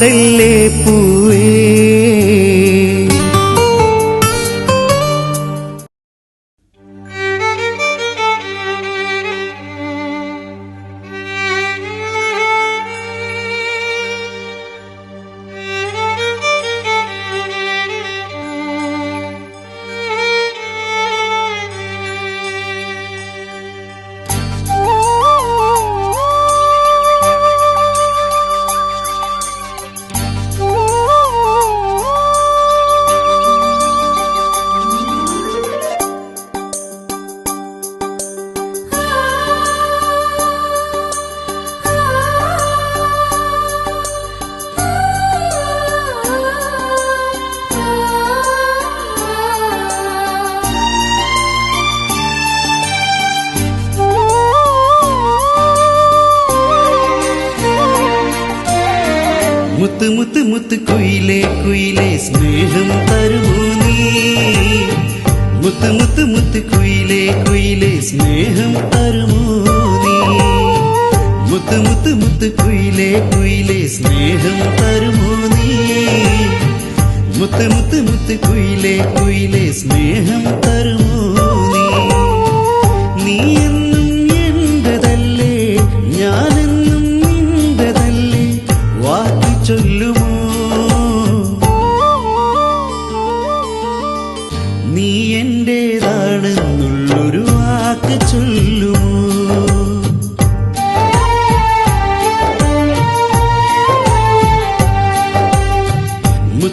വാടല്ലേ പൂവേ മുത്ത് മുത്ത് മുത്ത് കുയിലേ കുയിലേ സ്നേഹം തരുമോ നീ? മുത്ത് മുത്ത് മുത്ത് കുയിലേ കുയിലേ സ്നേഹം തരുമോ നീ? മുത്ത് മുത്ത് മുത്ത് കുയിലേ കുയിലേ സ്നേഹം തരുമോ നീ? മുത്ത് മുത്ത് മുത്ത് കുയിലേ കുയിലേ സ്നേഹം തരുമോ നീ? നീ എന്നും എന്റതല്ലേ ഞാനെന്നും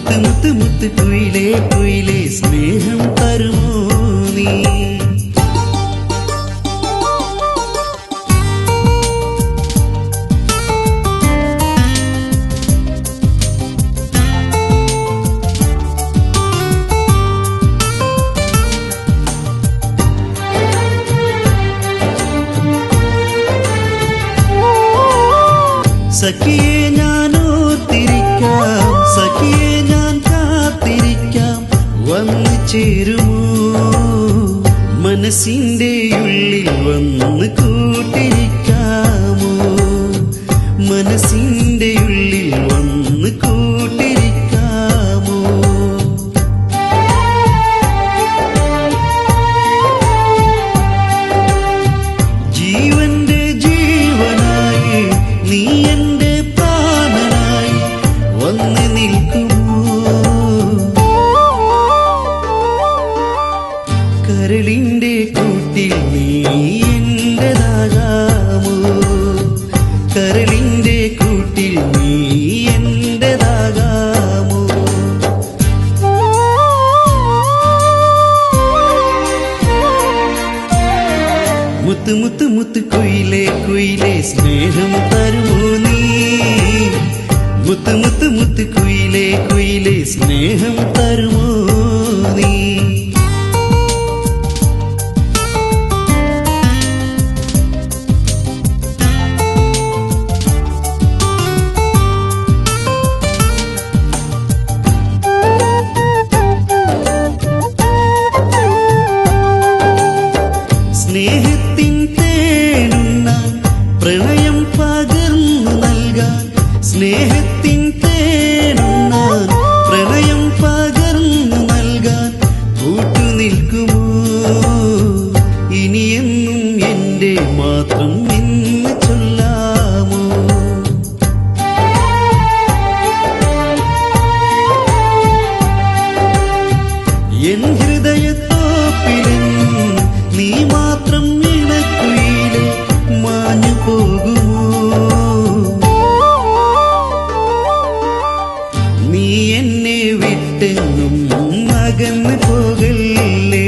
മുത്ത് മുത്ത് മുത്ത് കുയിലേ കുയിലേ സ്നേഹം തരുമോ നീ? സഖിയെ ചേരുമോ? മനസ്സിന്റെ ഉള്ളിൽ വന്ന് കൂട്ടിൽ നീ എന്റേതാകാമോ കരളിന്റെ കൂട്ടിൽ നീ എന്റേതാകാമോ മുത്ത് മുത്ത് മുത്ത് കുയിലേ കുയിലേ സ്നേഹം തരുമോ നീ? മുത്ത് മുത്ത് മുത്ത് കുയിലേ കുയിലേ സ്നേഹം തരുമോ നീ? അകന്നു പോകല്ലേ?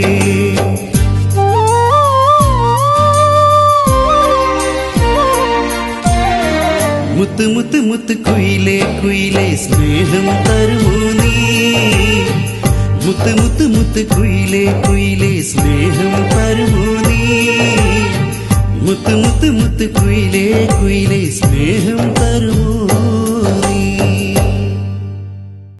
മുത്ത് മുത്ത് മുത്ത് കുയിലേ കുയിലേ സ്നേഹം തരുമോ നീ? മുത്ത് മുത്ത് മുത്ത് കുയിലേ കുയിലേ സ്നേഹം തരുമോ നീ? മുത്ത് മുത്ത് മുത്ത് കുയിലേ കുയിലേ സ്നേഹം തരുമോ